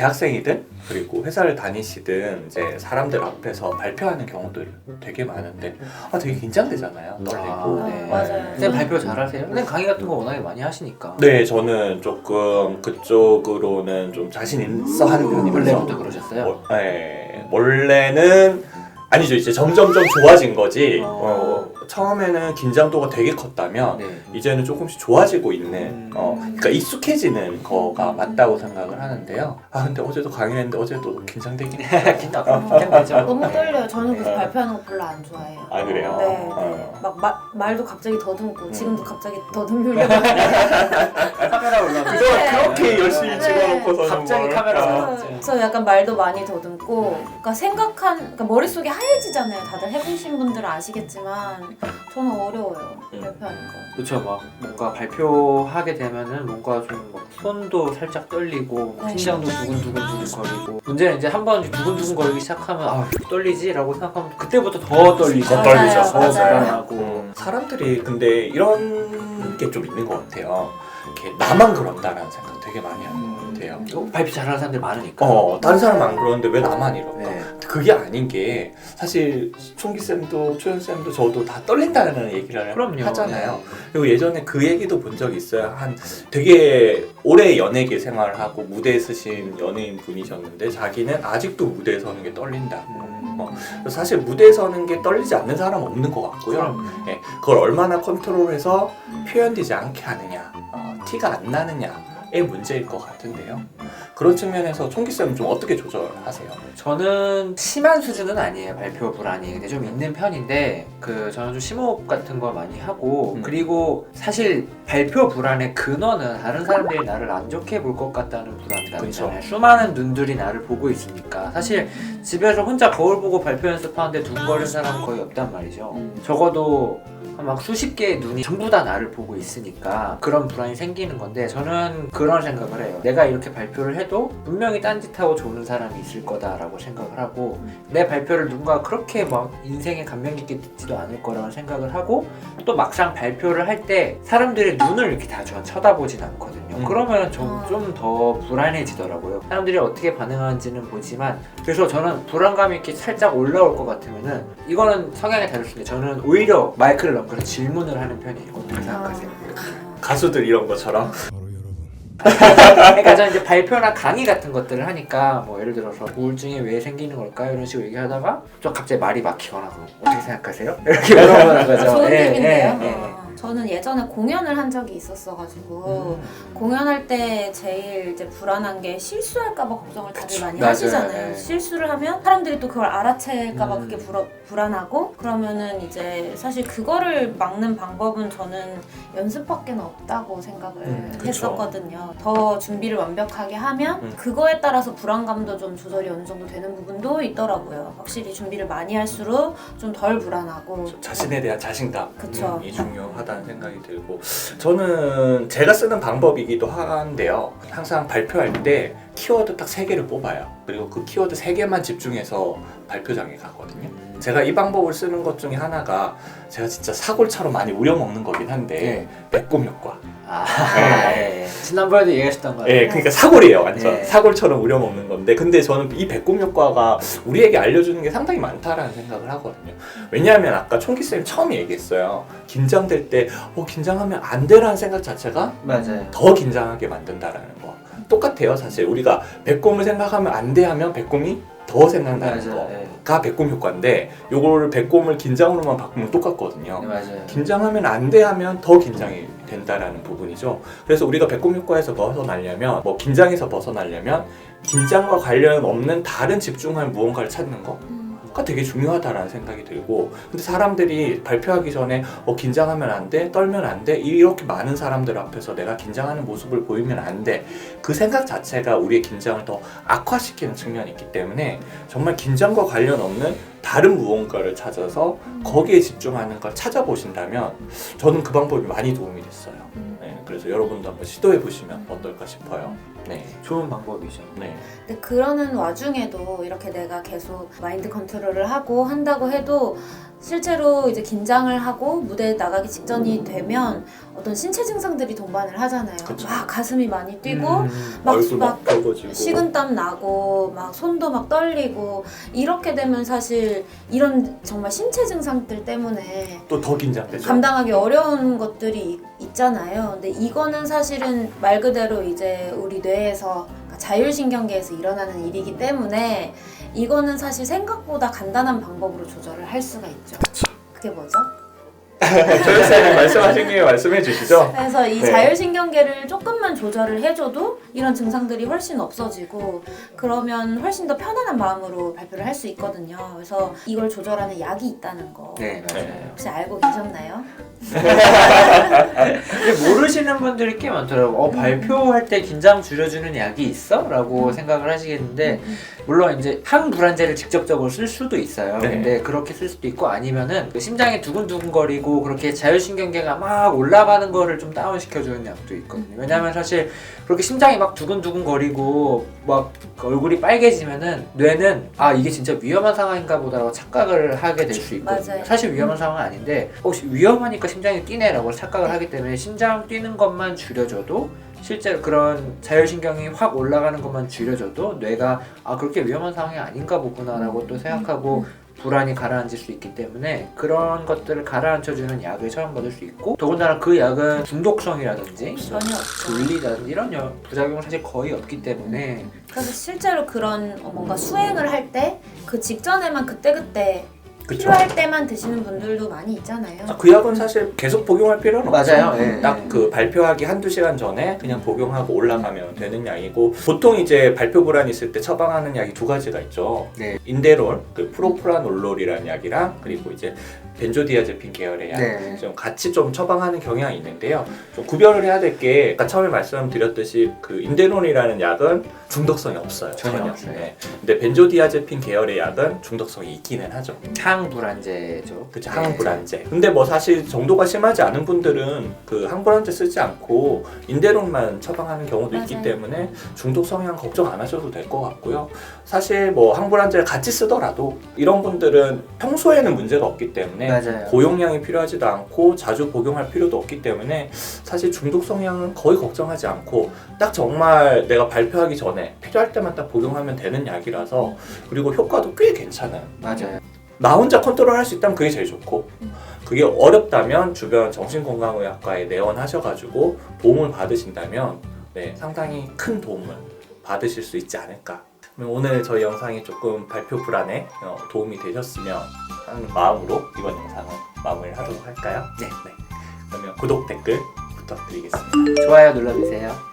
대학생이든 그리고 회사를 다니시든 이제 사람들 앞에서 발표하는 경우들 되게 많은데 아 되게 긴장되잖아요. 떨리고. 아, 네, 맞아요. 선생님 발표 잘하세요? 선생님 강의 같은 거 워낙에 많이 하시니까. 네, 저는 조금 그쪽으로는 좀 자신 있어 하는 편이라서. 원래부터 그러셨어요? 어, 네, 원래는 아니죠. 이제 점점점 좋아진 거지. 어. 어, 처음에는 긴장도가 되게 컸다면 네. 이제는 조금씩 좋아지고 있는. 음. 어, 그러니까 익숙해지는 거가 맞다고 생각을 하는데요. 아 근데 어제도 강의했는데 어제도 긴장되긴 해. 긴장 긴장되죠. 너무 네. 떨려요. 저는 그래서 네. 발표하는 거 별로 안 좋아해요. 아 그래요? 네, 네. 어. 막 마, 말도 갑자기 더듬고 음. 지금도 갑자기 더듬으려고 카메라 올라. 그거 네. 그렇게 열심히 네. 찍어놓고서는 갑자기 뭘. 카메라 아. 올라. 저, 저 약간 말도 많이 더듬고 그러니까 생각한 그러니까 머릿속이 하얘지잖아요. 다들 해보신 분들은 아시겠지만 저는 어려워요. 음. 발표하는 거. 그렇죠. 막 뭔가 발표하게 되면은 뭔가 좀막 손도 살짝 떨리고 네. 심장도 두근 두근 거리고 문제는 이제 한 번 두근두근 거리기 시작하면 아 떨리지라고 생각하면 그때부터 더 떨리죠. 더 떨리죠. 더 맞아요. 불안하고. 음, 사람들이 근데 이런 게 좀 있는 것 같아요. 이렇게 나만 그런다라는 생각 되게 많이 하는 것 같아요. 어, 발표 잘하는 사람들 많으니까. 어, 다른 사람 안 그러는데 왜 나만 이럴까? 네. 그게 아닌 게 사실 총기 쌤도 초연 쌤도 저도 다 떨린다는 얘기를 그럼요. 하잖아요. 네. 그리고 예전에 그 얘기도 본 적이 있어요. 한 되게 오래 연예계 생활을 하고 무대에 서신 연예인 분이셨는데 자기는 아직도 무대에 서는 게 떨린다. 음. 어, 사실 무대에 서는 게 떨리지 않는 사람 없는 것 같고요. 예, 그걸 얼마나 컨트롤해서 표현되지 않게 하느냐, 어, 티가 안 나느냐의 문제일 것 같은데요. 그런 측면에서 총기 쌤은 좀 어떻게 조절하세요? 저는 심한 수준은 아니에요 발표 불안이 근데 좀 있는 편인데 그 저는 좀 심호흡 같은 거 많이 하고 음. 그리고 사실 발표 불안의 근원은 다른 사람들이 나를 안 좋게 볼 것 같다는 불안감이잖아요 수많은 눈들이 나를 보고 있으니까 사실 집에서 혼자 거울 보고 발표 연습하는데 두근거리는 사람은 거의 없단 말이죠 음. 적어도 막 수십 개의 눈이 전부 다 나를 보고 있으니까 그런 불안이 생기는 건데 저는 그런 생각을 해요. 내가 이렇게 발표를 해도 분명히 딴짓하고 좋은 사람이 있을 거다라고 생각을 하고 내 발표를 누군가 그렇게 막 인생에 감명 깊게 듣지도 않을 거라고 생각을 하고 또 막상 발표를 할 때 사람들의 눈을 이렇게 다 쳐다보진 않거든요. 음. 그러면 아. 좀더 불안해지더라고요. 사람들이 어떻게 반응하는지는 보지만 그래서 저는 불안감이 이렇게 살짝 올라올 것 같으면은 이거는 성향에 다를 수 있는데 저는 오히려 마이크를 넘겨서 질문을 하는 편이에요. 어떻게 생각하세요? 가수들 이런 것처럼 그러니까 저는 이제 발표나 강의 같은 것들을 하니까 뭐 예를 들어서 우울증이 왜 생기는 걸까요? 이런 식으로 얘기하다가 좀 갑자기 말이 막히거나 그럼 어떻게 생각하세요? 이렇게 물어보는 거죠. 좋은 예, 팁인데요. 저는 예전에 공연을 한 적이 있었어가지고 음. 공연할 때 제일 이제 불안한 게 실수할까봐 걱정을 다들. 많이 맞아요. 하시잖아요. 네. 실수를 하면 사람들이 또 그걸 알아챌까봐 음. 그게 불어, 불안하고 그러면은 이제 사실 그거를 막는 방법은 저는 연습밖에 는 없다고 생각을 음. 했었거든요. 더 준비를 완벽하게 하면 음. 그거에 따라서 불안감도 좀 조절이 어느 정도 되는 부분도 있더라고요. 확실히 준비를 많이 할수록 좀 덜 불안하고 자신에 대한 자신감이 그쵸. 중요하다 는 생각이 들고 저는 제가 쓰는 방법이기도 한데요. 항상 발표할 때 키워드 딱 세 개를 뽑아요. 그리고 그 키워드 세 개만 집중해서 발표장에 가거든요. 제가 이 방법을 쓰는 것 중에 하나가 제가 진짜 사골처럼 많이 우려먹는 거긴 한데 배꼽 효과. 아, 예, 예. 지난번에도 얘기하셨던 거 예. 그러니까 사골이에요, 완전 네. 사골처럼 우려먹는 건데, 근데 저는 이 배꼽 효과가 우리에게 알려주는 게 상당히 많다라는 생각을 하거든요. 왜냐하면 아까 총기 쌤 처음 얘기했어요. 긴장될 때, 어 긴장하면 안 돼라는 생각 자체가 맞아요. 더 긴장하게 만든다라는 거. 똑같아요, 사실 우리가 배꼽을 생각하면 안 돼 하면 배꼽이 더 생각나는 맞아요. 예. 거가 배꼽 효과인데, 요거를 배꼽을 긴장으로만 바꾸면 똑같거든요. 네, 맞아요. 긴장하면 안 돼 하면 더 긴장이 된다라는 부분이죠. 그래서 우리가 배꼽 효과에서 벗어나려면 뭐 긴장에서 벗어나려면 긴장과 관련 없는 다른 집중할 무언가를 찾는 거. 가 되게 중요하다라는 생각이 들고 근데 사람들이 발표하기 전에 어 긴장하면 안 돼, 떨면 안 돼, 이렇게 많은 사람들 앞에서 내가 긴장하는 모습을 보이면 안 돼. 그 생각 자체가 우리의 긴장을 더 악화시키는 측면이 있기 때문에 정말 긴장과 관련 없는 다른 무언가를 찾아서 거기에 집중하는 걸 찾아보신다면 저는 그 방법이 많이 도움이 됐어요. 네, 그래서 여러분도 한번 시도해 보시면 어떨까 싶어요. 네. 좋은 방법이죠. 네. 근데 그러는 와중에도 이렇게 내가 계속 마인드 컨트롤을 하고 한다고 해도 실제로 이제 긴장을 하고 무대에 나가기 직전이 되면 어떤 신체 증상들이 동반을 하잖아요. 그쵸. 막 가슴이 많이 뛰고 음, 막, 얼굴 막 막 붉어지고 식은땀 나고 막 손도 막 떨리고 이렇게 되면 사실 이런 정말 신체 증상들 때문에 또 더 긴장되죠. 감당하기 어려운 것들이 있- 있잖아요. 근데 이거는 사실은 말 그대로 이제 우리 뇌 에서 그러니까 자율신경계에서 일어나는 일이기 때문에 이거는 사실 생각보다 간단한 방법으로 조절을 할 수가 있죠. 그게 뭐죠? 조현 쌤이 말씀하신 김에 말씀해 주시죠. 그래서 이 네. 자율신경계를 조금만 조절을 해줘도 이런 증상들이 훨씬 없어지고 그러면 훨씬 더 편안한 마음으로 발표를 할 수 있거든요. 그래서 이걸 조절하는 약이 있다는 거 네 맞아요. 네. 혹시 알고 계셨나요? 근데 모르시는 분들이 꽤 많더라고. 어, 발표할 때 긴장 줄여주는 약이 있어? 라고 생각을 하시겠는데, 물론 이제 항불안제를 직접적으로 쓸 수도 있어요. 네. 근데 그렇게 쓸 수도 있고 아니면은 그 심장이 두근두근거리고 그렇게 자율신경계가 막 올라가는 거를 좀 다운시켜주는 약도 있거든요. 왜냐면 사실 그렇게 심장이 막 두근두근 거리고 막그 얼굴이 빨개지면은 뇌는 아 이게 진짜 위험한 상황인가 보다라고 착각을 하게 될 수 있거든요. 맞아요. 사실 위험한 상황은 아닌데 혹시 위험하니까 심장이 뛰네라고 착각을 하기 때문에 심장 뛰는 것만 줄여줘도 실제로 그런 자율신경이 확 올라가는 것만 줄여줘도 뇌가 아 그렇게 위험한 상황이 아닌가 보구나라고 또 생각하고 불안이 가라앉을 수 있기 때문에 그런 것들을 가라앉혀주는 약을 처방받을 수 있고 더군다나 그 약은 중독성이라든지 전혀 없죠. 졸리다든지 이런 여- 부작용은 사실 거의 없기 때문에 그래서 실제로 그런 어, 뭔가 수행을 할 때 그 직전에만 그때그때 그쵸. 필요할 때만 드시는 분들도 많이 있잖아요. 아, 그 약은 사실 계속 복용할 필요는 없죠. 맞아요. 예, 딱 예. 그 발표하기 한두 시간 전에 그냥 복용하고 올라가면 되는 약이고 보통 이제 발표 불안 있을 때 처방하는 약이 두 가지가 있죠. 네. 인데롤, 그 프로프라놀롤이라는 약이랑 그리고 이제 벤조디아제핀 계열의 약 네. 좀 같이 좀 처방하는 경향이 있는데요. 좀 구별을 해야 될 게 아까 처음에 말씀드렸듯이 그 인데롤이라는 약은 중독성이 없어요. 전혀 없어요. 네. 근데 벤조디아제핀 계열의 약은 중독성이 있기는 하죠. 항불안제죠. 그쵸 네. 항불안제. 근데 뭐 사실 정도가 심하지 않은 분들은 그 항불안제 쓰지 않고 인데론만 처방하는 경우도 있기 맞아요. 때문에 중독 성향 걱정 안 하셔도 될 것 같고요. 사실 뭐 항불안제를 같이 쓰더라도 이런 분들은 평소에는 문제가 없기 때문에 맞아요. 고용량이 필요하지도 않고 자주 복용할 필요도 없기 때문에 사실 중독 성향은 거의 걱정하지 않고 딱 정말 내가 발표하기 전에 필요할 때만 딱 복용하면 되는 약이라서 그리고 효과도 꽤 괜찮아요. 맞아요. 나 혼자 컨트롤 할 수 있다면 그게 제일 좋고 그게 어렵다면 주변 정신건강의학과에 내원하셔가지고 도움을 받으신다면 네, 상당히 큰 도움을 받으실 수 있지 않을까 오늘 저희 영상이 조금 발표 불안에 어, 도움이 되셨으면 하는 마음으로 이번 영상은 마무리를 하도록 할까요? 네. 그러면 구독 댓글 부탁드리겠습니다 좋아요 눌러주세요.